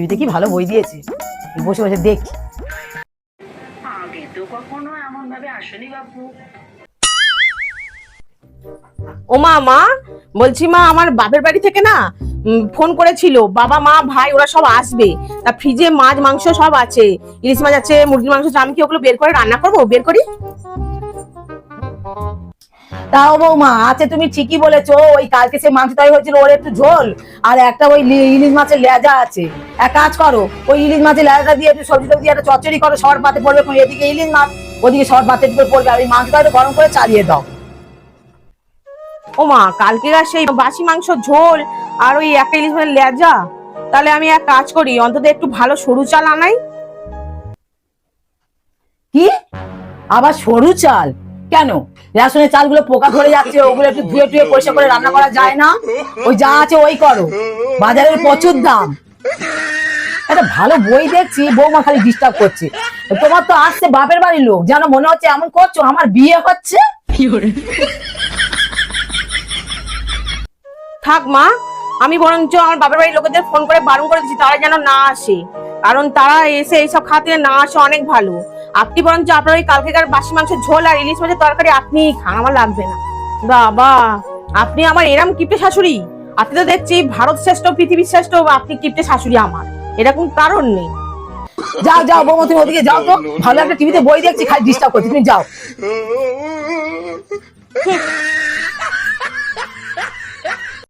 টিভিতে কি ভালো বই দিয়েছে? বসে বসে দেখি। আগে তো কখনো এমন ভাবে আসেনি বাপু। ও মা মা বলছি মা আমার বাপের বাড়ি থেকে না ফোন করেছিল। বাবা মা ভাই ওরা সব আসবে। তা ফ্রিজে মাছ মাংস সব আছে। ইলিশ মাছ আছে মুরগির মাংস আছে, আমি কি ওগুলো বের করে রান্না করব? বের করি? তাও বৌমা আছে তুমি ঠিকই বলেছ ওই কালকে সে মাংস তৈরি হয়েছিল ওর একটু ঝোল আর একটা ওই ইলিশ মাছের লেজা আছে। এক কাজ করো ওই ইলিশ মাছের লেজাটা দিয়ে একটু সবজি টবজি একটা চচ্চড়ি করো সর পাতে পড়বে এদিকে ইলিশ মাছ ওদিকে সর পাতে করে পড়বে আর ওই মাংসটা একটু গরম করে চালিয়ে দাও। ও মা কালকে আর সেই বাসি মাংস ঝোল আর ওই একটা ইলিশ মাছের লেজা? তাহলে আমি এক কাজ করি অন্তত একটু ভালো সরু চাল আনাই। কি? আবার সরু চাল? কেন? রেশনের চালগুলো পোকা ধরে যাচ্ছে, ওগুলো একটু ধুয়ে টুয়ে পরিষ্কার করে রান্না করা যায় না? ওই যা আছে ওই করো। বাজারের প্রচুর দাম। একটা ভালো বই দেখছি, বৌমা খালি ডিস্টার্ব করছে। তোমার তো আসছে বাপের বাড়ির লোক, যেন মনে হচ্ছে এমন করছ, আমার বিয়ে হচ্ছে? থাক মা, আমি বরঞ্চ আমার বাপের বাড়ির লোকেদের ফোন করে বারণ করে দিচ্ছি তারা যেন না আসে। কারণ তারা এসে এইসব খাতে না আসে অনেক ভালো। আপনি বরঞ্চ আপনার ওই কালকেকার বাসি মাংসের ঝোল আর ইলিশ মাছের তরকারি আপনি খান আমার লাগবে না। বাবা আপনি আমার এরম কিপটে শাশুড়ি। আপনি তো দেখছি ভারত শ্রেষ্ঠ পৃথিবীর শ্রেষ্ঠ আপনি কিপটে শাশুড়ি আমার। এরকম কারণ নেই। যাও যাও বৌমা তুমি ওদিকে যাও তো। ভালো একটা টিভিতে বই দেখছি খালি ডিস্টার্ব করছি। তুমি যাও।